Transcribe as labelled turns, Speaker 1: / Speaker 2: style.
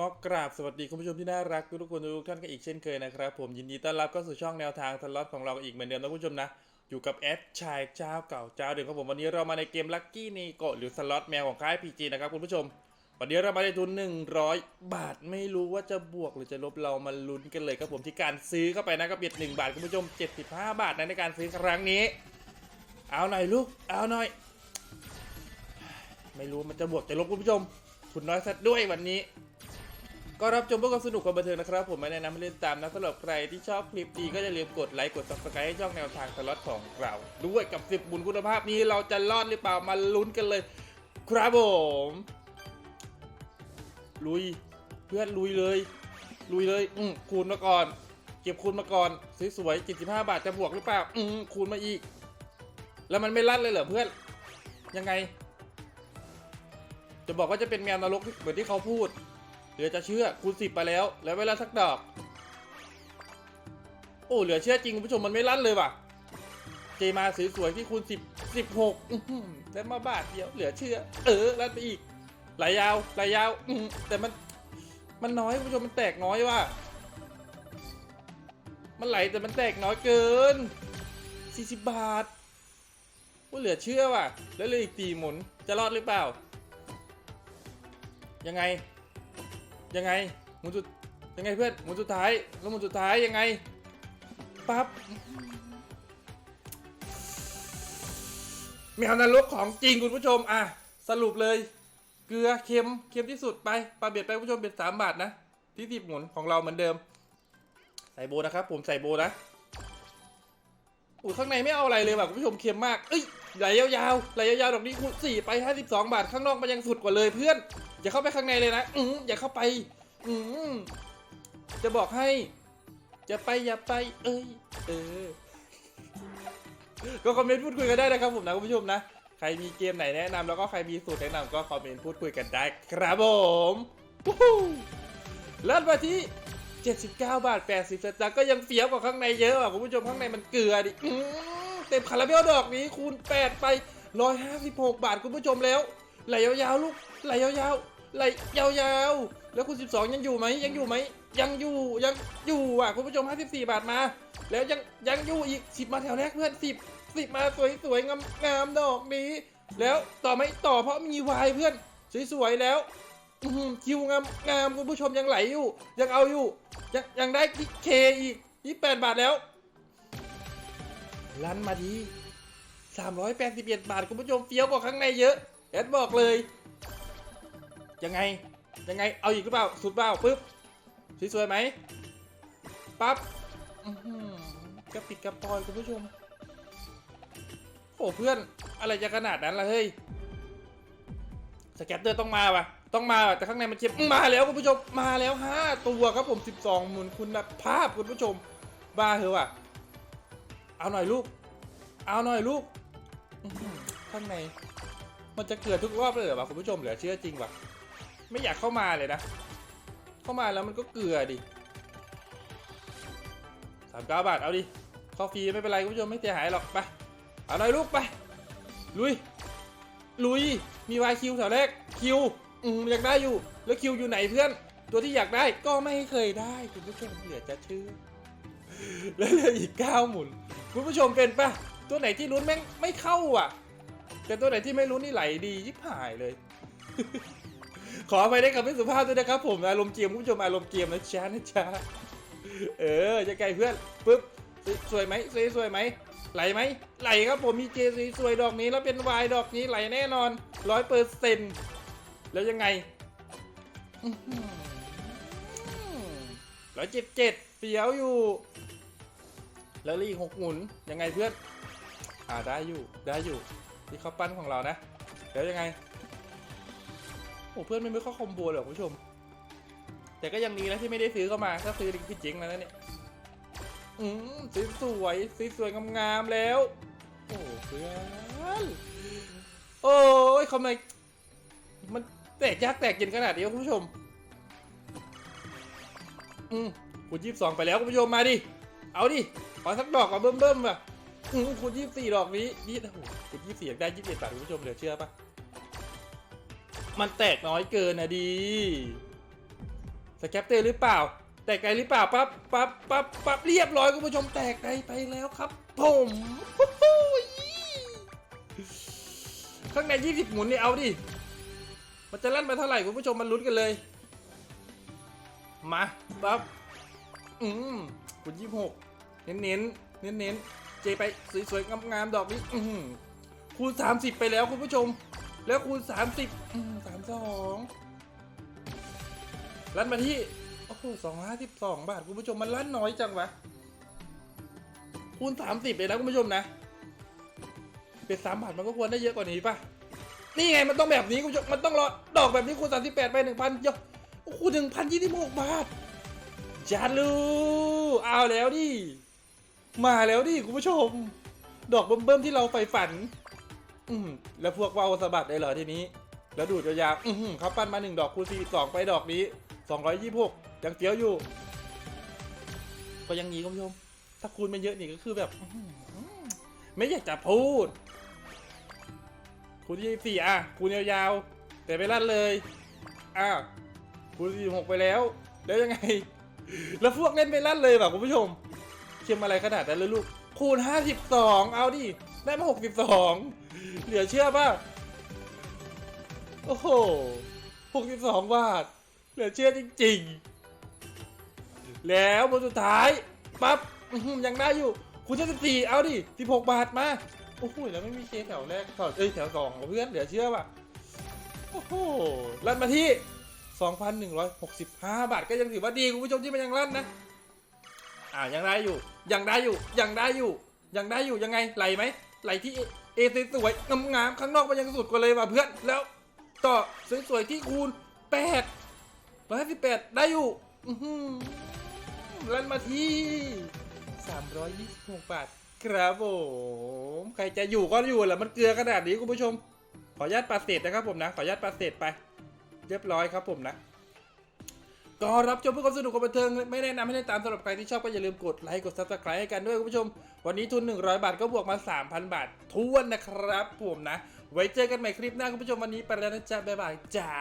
Speaker 1: ก็กราบสวัสดีคุณผู้ชมที่น่ารักทุกคนทุกท่านกันอีกเช่นเคยนะครับผมยินดีต้อนรับเข้าสู่ช่องแนวทางสล็อตของเราอีกเหมือนเดิมนะคุณผู้ชมนะ อยู่กับแอดชายเจ้าเก่าเจ้าเดิมครับผมวันนี้เรามาในเกมลัคกี้นีโกหรือสล็อตแมวของค่ายพีจีนะครับคุณผู้ชม วันนี้เรามาในทุน 100 บาทไม่รู้ว่าจะบวกหรือจะลบเรามาลุ้นกันเลยครับผมที่การซื้อเข้าไปนะครับเบียด1บาทคุณผู้ชม 75 บาทนะในการซื้อครั้งนี้ เอาหน่อยลูกเอาหน่อย ไม่รู้มันจะบวกจะลบคุณผู้ชมทุนน้อยสักด้วยวันนี้ ก็รับชมเพื่อความสนุกความบันเทิงนะครับ ผมไม่แนะนำให้เล่นตามนะสำหรับใครที่ชอบคลิปดีก็อย่าลืมกดไลค์กด subscribe ให้ช่องแนวทางสล็อตของเราด้วยกับ 10 บุญคุณภาพนี้เราจะรอดหรือเปล่ามาลุ้นกันเลย ครับผมลุยเพื่อนลุยเลย ลุยเลยอืมคูณมาก่อน เก็บคูณมาก่อนสวยๆ75 บาทจะบวกหรือเปล่าอืมคูณมาอีก แล้วมันไม่ลั่นเลยเหรอเพื่อนยังไง จะบอกว่าจะเป็นแมวนรกเหมือนที่เขาพูด ลือจะเชื่อคูณสิบไปแล้ว แล้วเวลาสักดอก โอ้เหลือเชื่อจริงคุณผู้ชมมันไม่ลั่นเลยว่ะ เจมาสวยๆที่คูณสิบสิบหกแล้วมาบาทเดียวเหลือเชื่อ เออลั่นไปอีกไหลยาวไหลยาวอืแต่มันมันน้อยคุณผู้ชมมันแตกน้อยว่ะมันไหลแต่มันแตกน้อยเกินสี่สิบบาทว่าเหลือเชื่อว่ะ แล้วเลยอีกตีหมุน จะรอดหรือเปล่า ยังไง ยังไงหมุนสุดยังไงเพื่อนหมุนสุดท้ายแล้วหมุนสุดท้ายยังไงปั๊บแมวนรกของจริงคุณผู้ชมอะสรุปเลย เกลือเค็มเค็มที่สุดไปปลาเบ็ดไปคุณผู้ชมเป็นสามบาทนะที่สิบหมุนของเราเหมือนเดิม ใส่โบนะครับ ผมใส่โบนะอุ้ยข้างในไม่เอาอะไรเลยว่ะคุณผู้ชมเค็มมากเอ้ยไหลยาวๆไหลยาวๆดอกนี้คูณสี่ไปห้าสิบสองบาทข้างนอกมันยังสุดกว่าเลยเพื่อน อย่าเข้าไปข้างในเลยนะอือย่าเข้าไป อืมจะบอกให้ จะไปอย่าไป เอ้ย เออ ก็คอมเมนต์พูดคุยกันได้นะครับผมนะคุณผู้ชมนะ ใครมีเกมไหนแนะนำแล้วก็ใครมีสูตรแนะนำก็คอมเมนต์พูดคุยกันได้ครับผมวู้ฮู้เริ่มาที่ 79 บาท 80สตางค์ก็ยังเฟี้ยวกว่าข้างในเยอะอะคุณผู้ชมข้างในมันเกลือดิอืมเต็มคาราเบลดอกนี้คูณ 8 ไป 156 บาทคุณผู้ชมแล้วไหลยาวๆลูก ไหลยาวๆไหลยาวๆแล้วคุณ 12 ยังอยู่ไหมยังอยู่ไหมยังอยู่ยังอยู่อะคุณผู้ชม 54 บาทมา แล้วยังยังอยู่อีก 10 มาแถวแรกเพื่อน 10 10 มาสวยๆงามงามๆดอกนี้ แล้วต่อไหมต่อเพราะมีวายเพื่อนสวยๆแล้วคิวงามงามคุณผู้ชมยังไหลอยู่ ยังเอาอยู่ ยังยังได้ทีเคอีก 28 บาทแล้วลันมาดี381 บาทคุณผู้ชมเฟี้ยวกว่าข้างในเยอะแอดบอกเลย ยังไง ยังไง เอาอีกหรือเปล่า สุดเปล่าปึ๊บสวยๆไหม ปั๊บกระปิดกระปอยคุณผู้ชม โอ้เพื่อน อะไรจะขนาดนั้นล่ะเฮ้ย สแกตเตอร์ต้องมาว่ะ ต้องมาแต่ข้างในมันเค็มมาแล้วคุณผู้ชม มาแล้วห้าตัวครับผม 12หมุนคุณภาพคุณผู้ชม บ้าเหรอวะเอาหน่อยลูก เอาหน่อยลูกข้างใน มันจะเกิดทุกรอบเลยเหรอวะคุณผู้ชมเหลือเชื่อจริงว่ะ ไม่อยากเข้ามาเลยนะ เข้ามาแล้วมันก็เกลือดิสามเก้าบาท เอาดิเข้าฟรีไม่เป็นไรคุณผู้ชมไม่เสียหายหรอก ไป เอาหน่อยลูกไป ลุย ลุย มีวายคิวแถวแรก คิว อืมอยากได้อยู่ แล้วคิวอยู่ไหนเพื่อน ตัวที่อยากได้ก็ไม่เคยได้ คุณผู้ชมเหลือจะชื่อ แล้วเหลืออีกเก้าหมุน คุณผู้ชมเป็นปะตัวไหนที่ลุ้นแม่งไม่เข้าอะ แต่ตัวไหนที่ไม่ลุ้นนี่ไหลดียิบหายเลย ขอไปได้กับไม่สุภาพด้วยนะครับผมอารมณ์เกมคุณผู้ชมอารมณ์เกมนะจ๊ะนะจ๊ะเออจะไกลเพื่อนปึ๊บสวยไหมสวยสวยไหมไหลไหมไหลครับผมมีเจสสวยดอกนี้แล้วเป็นวายดอกนี้ไหลแน่นอนร้อยเปอร์เซ็นต์แล้วยังไงร้อยเจ็ดเจ็ดเปียวอยู่ แล้วลีหกหมุนยังไงเพื่อนอ่าได้อยู่ได้อยู่ที่เขาปั้นของเรานะ แล้วยังไง โอ้เพื่อนไม่ไม่เข้าคอมโบเลยเหรอคุณผู้ชม แต่ก็ยังดีนะที่ไม่ได้ซื้อเข้ามาถ้าซื้อนี่คือเจ๊งแล้วนะเนี่ยอืมสวยสวยสวยสวยงามๆแล้ว โอ้เพื่อนโอ้ยทำไมมันแตกยากแตกเย็นขนาดนี้คุณผู้ชม อืมคูณยี่สิบสองไปแล้วคุณผู้ชมมาดิ เอาดิ ขอสักดอกก่อนเบิ่มเบิ่มๆว่ะอืมคูณยี่สิบสี่ดอกนี้นี่โอ้โหคูณยี่สิบสี่อยากได้ยี่สิบเอ็ดบาทคุณผู้ชมเหลือเชื่อปะ มันแตกน้อยเกินนะดีสแคปเตอร์หรือเปล่า แตกไกลหรือเปล่าปั๊บปั๊บปั๊บปั๊บเรียบร้อยคุณผู้ชมแตกไกลไปแล้วครับผมข้างใน 20 หมุนนี่เอาดิ มันจะลั่นไปเท่าไหร่คุณผู้ชมมันลุ้นกันเลย มาปั๊บอืมคุณยี่หกเน้นเน้นเน้นเน้นเจไปสวยๆงามๆดอกนี้อื้อหือคูณ30 ไปแล้วคุณผู้ชม แล้วคูณ 30อืมสามสองลั่นมาที่ โอ้โหสองห้าสิบสองบาท คุณผู้ชมมันลั่นน้อยจังวะ คูณ 30 เลยนะคุณผู้ชมนะเป็นสามบาทมันก็ควรได้เยอะกว่านี้ป่ะ นี่ไงมันต้องแบบนี้คุณผู้ชม มันต้องรอดอกแบบนี้คูณ 38 ไป 1,000ยอะโอ้โห1,026 บาทจาลูเอาแล้วดิ มาแล้วดิคุณผู้ชม ดอกเบิ่มๆที่เราใฝ่ฝัน อืมแล้วพวกว่าวสะบัดได้เหรอทีนี้ แล้วดูดยาวๆอือหือเขาปั้นมาหนึ่งดอกคูณ42ไปดอกนี้226ยังเตี้ยวอยู่ ก็ยังงี้คุณผู้ชม ถ้าคูณไม่เยอะนี่ก็คือแบบไม่อยากจะพูด คูณที่สี่อะ คูณยาวๆ แต่ไม่ลั่นเลยอ้าวคูณสี่หกไปแล้ว แล้วยังไง แล้วพวกเล่นไม่ลั่นเลยแบบคุณผู้ชมเค็มอะไรขนาดนั้นเลยลูก คูณห้าสิบสองเอาดิ ได้มาหกสิบสองเหลือเชื่อป่ะ โอ้โหหกสิบสองบาท เหลือเชื่อจริง ๆ แล้วบนสุดท้ายปั๊บยังได้อยู่คูณเจ็ดสิบสี่เอาดิสิบหกบาทมา โอ้โห แล้วไม่มีเคแถวแรกก่อนเอ้ยแถวสองของเพื่อนเหลือเชื่อป่ะ โอ้โห ลั่นมาที่ 2,165 บาทก็ยังถือว่าดี คุณผู้ชมที่มันยังลั่นนะ อ่ายังได้อยู่ ยังได้อยู่ ยังได้อยู่ยังได้อยู่ยังไงไหลไหม ไหลที่เอสวยๆงามๆข้างนอกมันยังสุดกว่าเลยว่ะเพื่อนแล้วต่อสวยๆที่คูณ8 158ได้อยู่อื้อหือลั่นมาที่326บหกบาทครับผมใครจะอยู่ก็อยู่แหละมันเกลือขนาดนี้คุณผู้ชม ขออนุญาตปาเศษนะครับผมนะ ขออนุญาตปาเศษไป เรียบร้อยครับผมนะ ก็รับชมเพื่อความสนุกความบันเทิงไม่แนะนำให้เล่นตามสำหรับใครที่ชอบก็อย่าลืมกดไลค์กด subscribe ให้กันด้วยคุณผู้ชม วันนี้ทุน 100 บาทก็บวกมา 3,000 บาททวนนะครับผมนะ ไว้เจอกันใหม่คลิปหน้าคุณผู้ชมวันนี้ไปแล้วนะจ๊ะบ๊ายบายจ้า